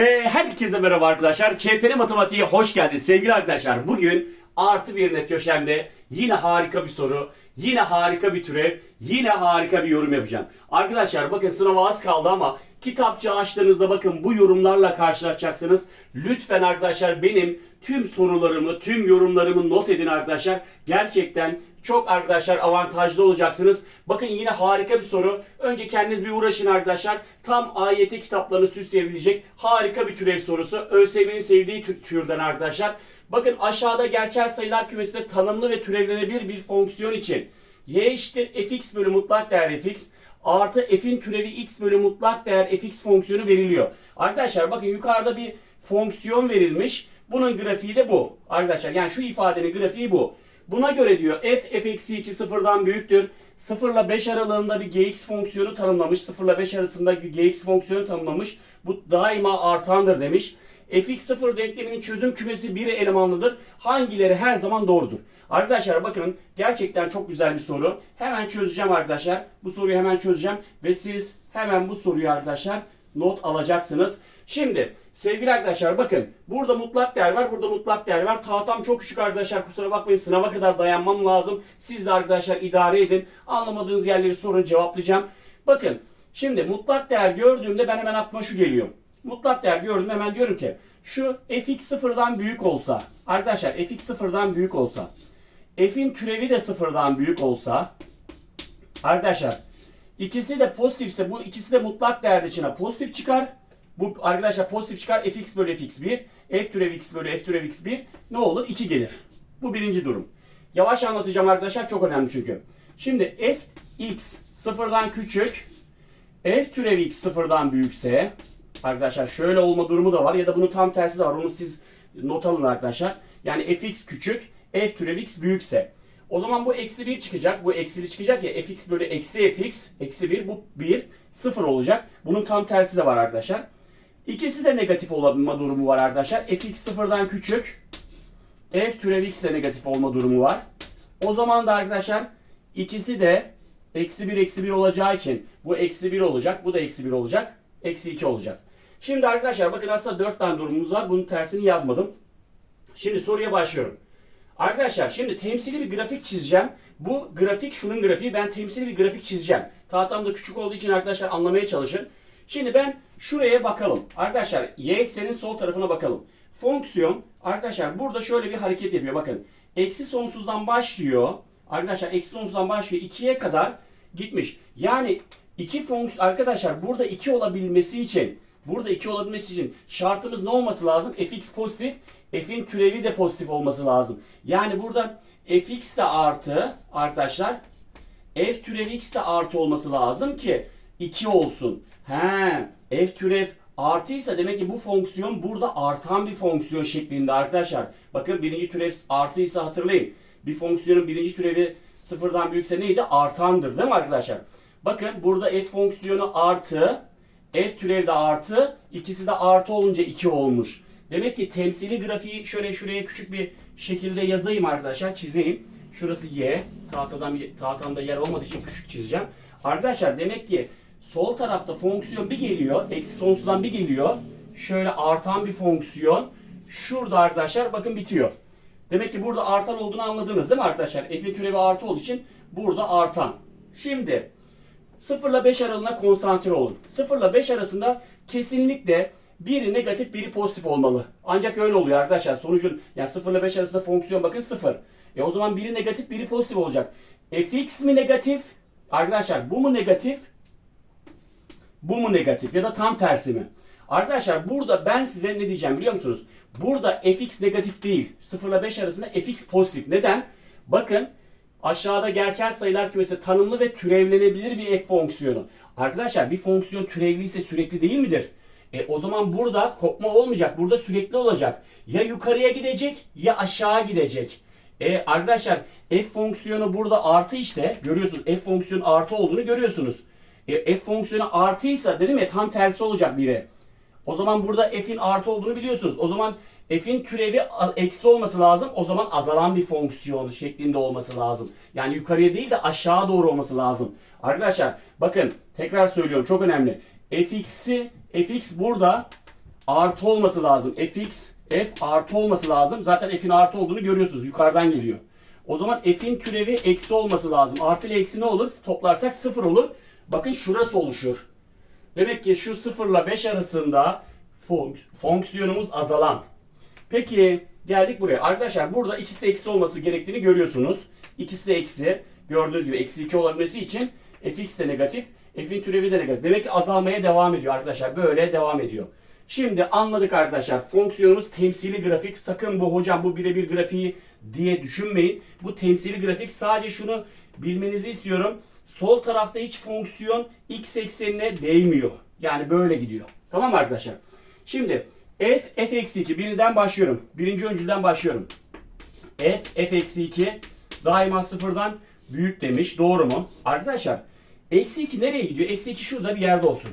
Ee, herkese merhaba arkadaşlar. ÇPN Matematiğe hoş geldiniz sevgili arkadaşlar. Bugün artı bir net köşemde yine harika bir soru, yine harika bir türev, yine harika bir yorum yapacağım. Arkadaşlar bakın sınava az kaldı ama kitapçı açtığınızda bakın bu yorumlarla karşılaşacaksınız. Lütfen arkadaşlar benim tüm sorularımı, tüm yorumlarımı not edin arkadaşlar. Gerçekten çok arkadaşlar avantajlı olacaksınız. Bakın yine harika bir soru. Önce kendiniz bir uğraşın arkadaşlar. Tam AYT kitaplarını süsleyebilecek harika bir türev sorusu. ÖSYM'nin sevdiği tür- türden arkadaşlar. Bakın aşağıda gerçel sayılar kümesinde tanımlı ve türevlenebilir bir fonksiyon için y eşittir fx bölü mutlak değer fx artı f'in türevi x bölü mutlak değer fx fonksiyonu veriliyor. Arkadaşlar bakın yukarıda bir fonksiyon verilmiş. Bunun grafiği de bu. Arkadaşlar yani şu ifadenin grafiği bu. Buna göre diyor f f eksi 2 sıfırdan büyüktür. 0 ile 5 aralığında bir gx fonksiyonu tanımlamış. 0 ile 5 arasında bir gx fonksiyonu tanımlamış. Bu daima artandır demiş. Fx0 denkleminin çözüm kümesi bir elemanlıdır. Hangileri her zaman doğrudur? Arkadaşlar bakın gerçekten çok güzel bir soru. Hemen çözeceğim arkadaşlar. Bu soruyu hemen çözeceğim ve siz hemen bu soruyu arkadaşlar not alacaksınız. Şimdi sevgili arkadaşlar bakın burada mutlak değer var burada mutlak değer var. Tahtam çok küçük arkadaşlar kusura bakmayın sınava kadar dayanmam lazım. Siz de arkadaşlar idare edin. Anlamadığınız yerleri sorun cevaplayacağım. Bakın şimdi mutlak değer gördüğümde ben hemen aklıma şu geliyor. Mutlak değer gördüm hemen diyorum ki şu fx sıfırdan büyük olsa arkadaşlar fx sıfırdan büyük olsa f'in türevi de sıfırdan büyük olsa arkadaşlar ikisi de pozitifse bu ikisi de mutlak değerde içine pozitif çıkar. Bu arkadaşlar pozitif çıkar fx bölü fx1 f türev x bölü f türev x1 ne olur? 2 gelir. Bu birinci durum. Yavaş anlatacağım arkadaşlar çok önemli çünkü. Şimdi f x sıfırdan küçük f türev x sıfırdan büyükse arkadaşlar şöyle olma durumu da var ya da bunun tam tersi de var. Onu siz not alın arkadaşlar. Yani fx küçük f türev x büyükse. O zaman bu eksi 1 çıkacak. Bu eksili çıkacak ya fx bölü eksi fx. Eksi 1 bu 1. 0 olacak. Bunun tam tersi de var arkadaşlar. İkisi de negatif olabilme durumu var arkadaşlar. fx sıfırdan küçük. f türev x de negatif olma durumu var. O zaman da arkadaşlar ikisi de eksi 1 eksi 1 olacağı için bu eksi 1 olacak. Bu da eksi 1 olacak. Eksi 2 olacak. Şimdi arkadaşlar bakın aslında 4 tane durumumuz var. Bunun tersini yazmadım. Şimdi soruya başlıyorum. Arkadaşlar şimdi temsili bir grafik çizeceğim. Bu grafik şunun grafiği. Ben temsili bir grafik çizeceğim. Tahtam da küçük olduğu için arkadaşlar anlamaya çalışın. Şimdi ben şuraya bakalım. Arkadaşlar y eksenin sol tarafına bakalım. Fonksiyon arkadaşlar burada şöyle bir hareket yapıyor. Bakın eksi sonsuzdan başlıyor. Arkadaşlar eksi sonsuzdan başlıyor. 2'ye kadar gitmiş. Yani iki fonksiyon arkadaşlar burada 2 olabilmesi için burada 2 olabilmesi için şartımız ne olması lazım? fx pozitif f'in türevi de pozitif olması lazım. Yani burada fx de artı arkadaşlar f türevi x de artı olması lazım ki 2 olsun. He, f türev artıysa demek ki bu fonksiyon burada artan bir fonksiyon şeklinde arkadaşlar. Bakın birinci türev artıysa hatırlayın. Bir fonksiyonun birinci türevi sıfırdan büyükse neydi? Artandır değil mi arkadaşlar? Bakın burada f fonksiyonu artı, f türevi de artı, ikisi de artı olunca 2 olmuş. Demek ki temsili grafiği şöyle şuraya küçük bir şekilde yazayım arkadaşlar, çizeyim. Şurası y. Tahtadan, tahtamda yer olmadığı için küçük çizeceğim. Arkadaşlar demek ki sol tarafta fonksiyon bir geliyor. Eksi sonsuzdan bir geliyor. Şöyle artan bir fonksiyon. Şurada arkadaşlar bakın bitiyor. Demek ki burada artan olduğunu anladınız değil mi arkadaşlar? F'in türevi artı olduğu için burada artan. Şimdi 0 ile 5 aralığına konsantre olun. 0 ile 5 arasında kesinlikle biri negatif biri pozitif olmalı. Ancak öyle oluyor arkadaşlar. Sonucun yani 0 ile 5 arasında fonksiyon bakın 0. E o zaman biri negatif biri pozitif olacak. fx mi negatif? Arkadaşlar bu mu negatif? Bu mu negatif ya da tam tersi mi? Arkadaşlar burada ben size ne diyeceğim biliyor musunuz? Burada fx negatif değil. 0 ile 5 arasında fx pozitif. Neden? Bakın aşağıda gerçel sayılar kümesi tanımlı ve türevlenebilir bir f fonksiyonu. Arkadaşlar bir fonksiyon türevliyse sürekli değil midir? E o zaman burada kopma olmayacak. Burada sürekli olacak. Ya yukarıya gidecek ya aşağı gidecek. E arkadaşlar f fonksiyonu burada artı işte. Görüyorsunuz f fonksiyonu artı olduğunu görüyorsunuz. E, f fonksiyonu artıysa dedim ya tam tersi olacak biri. O zaman burada f'in artı olduğunu biliyorsunuz. O zaman f'in türevi eksi olması lazım. O zaman azalan bir fonksiyon şeklinde olması lazım. Yani yukarıya değil de aşağı doğru olması lazım. Arkadaşlar bakın tekrar söylüyorum çok önemli. fx'i fx burada artı olması lazım. fx f artı olması lazım. Zaten f'in artı olduğunu görüyorsunuz. Yukarıdan geliyor. O zaman f'in türevi eksi olması lazım. Artı ile eksi ne olur? Toplarsak sıfır olur. Bakın şurası oluşur. Demek ki şu 0 ile 5 arasında fonk- fonksiyonumuz azalan. Peki geldik buraya. Arkadaşlar burada ikisi de eksi olması gerektiğini görüyorsunuz. İkisi de eksi. Gördüğünüz gibi eksi 2 olabilmesi için fx de negatif. F'in türevi de negatif. Demek ki azalmaya devam ediyor arkadaşlar. Böyle devam ediyor. Şimdi anladık arkadaşlar. Fonksiyonumuz temsili grafik. Sakın bu hocam bu birebir grafiği diye düşünmeyin. Bu temsili grafik sadece şunu bilmenizi istiyorum. Sol tarafta hiç fonksiyon x eksenine değmiyor. Yani böyle gidiyor. Tamam arkadaşlar? Şimdi f f eksi 2 birinden başlıyorum. Birinci öncülden başlıyorum. f f eksi 2 daima sıfırdan büyük demiş. Doğru mu? Arkadaşlar eksi 2 nereye gidiyor? Eksi 2 şurada bir yerde olsun.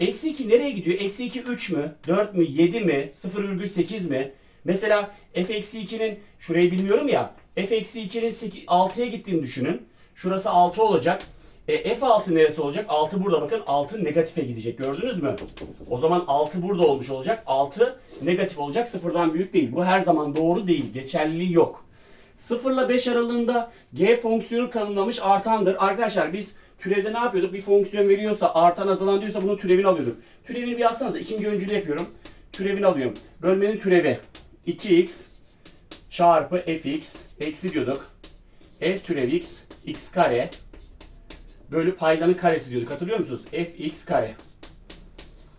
Eksi 2 nereye gidiyor? Eksi 2 3 mü? 4 mü? 7 mi? 0,8 mi? Mesela f eksi 2'nin şurayı bilmiyorum ya. f eksi 2'nin 6'ya gittiğini düşünün. Şurası 6 olacak. E, F6 neresi olacak? 6 burada bakın. 6 negatife gidecek. Gördünüz mü? O zaman 6 burada olmuş olacak. 6 negatif olacak. Sıfırdan büyük değil. Bu her zaman doğru değil. Geçerliliği yok. 0 ile 5 aralığında g fonksiyonu tanımlamış artandır. Arkadaşlar biz türevde ne yapıyorduk? Bir fonksiyon veriyorsa artan azalan diyorsa bunun türevini alıyorduk. Türevini bir yazsanıza. İkinci öncülü yapıyorum. Türevini alıyorum. Bölmenin türevi 2x çarpı fx eksi diyorduk. f türev x x kare bölü paydanın karesi diyorduk. Hatırlıyor musunuz? fx kare.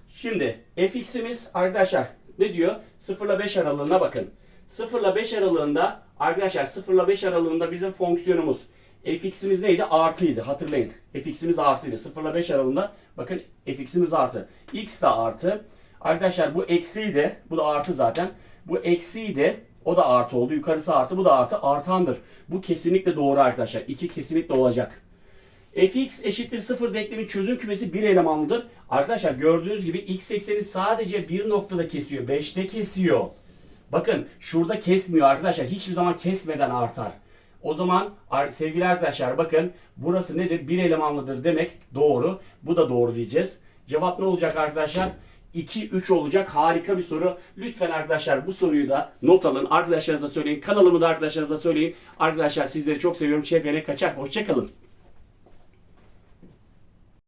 Şimdi fx'imiz arkadaşlar ne diyor? 0 ile 5 aralığına bakın. 0 ile 5 aralığında arkadaşlar 0 ile 5 aralığında bizim fonksiyonumuz fx'imiz neydi? Artıydı. Hatırlayın. fx'imiz artıydı. 0 ile 5 aralığında bakın fx'imiz artı. x de artı. Arkadaşlar bu eksiydi. Bu da artı zaten. Bu eksiydi. O da artı oldu. Yukarısı artı. Bu da artı. Artandır. Bu kesinlikle doğru arkadaşlar. 2 kesinlikle olacak. Fx eşittir 0 denklemin çözüm kümesi bir elemanlıdır. Arkadaşlar gördüğünüz gibi x ekseni sadece bir noktada kesiyor. 5'te kesiyor. Bakın şurada kesmiyor arkadaşlar. Hiçbir zaman kesmeden artar. O zaman sevgili arkadaşlar bakın burası nedir? Bir elemanlıdır demek doğru. Bu da doğru diyeceğiz. Cevap ne olacak arkadaşlar? 2 3 olacak. Harika bir soru. Lütfen arkadaşlar bu soruyu da not alın. Arkadaşlarınıza söyleyin. Kanalımı da arkadaşlarınıza söyleyin. Arkadaşlar sizleri çok seviyorum. ÇPN kaçar. Hoşçakalın.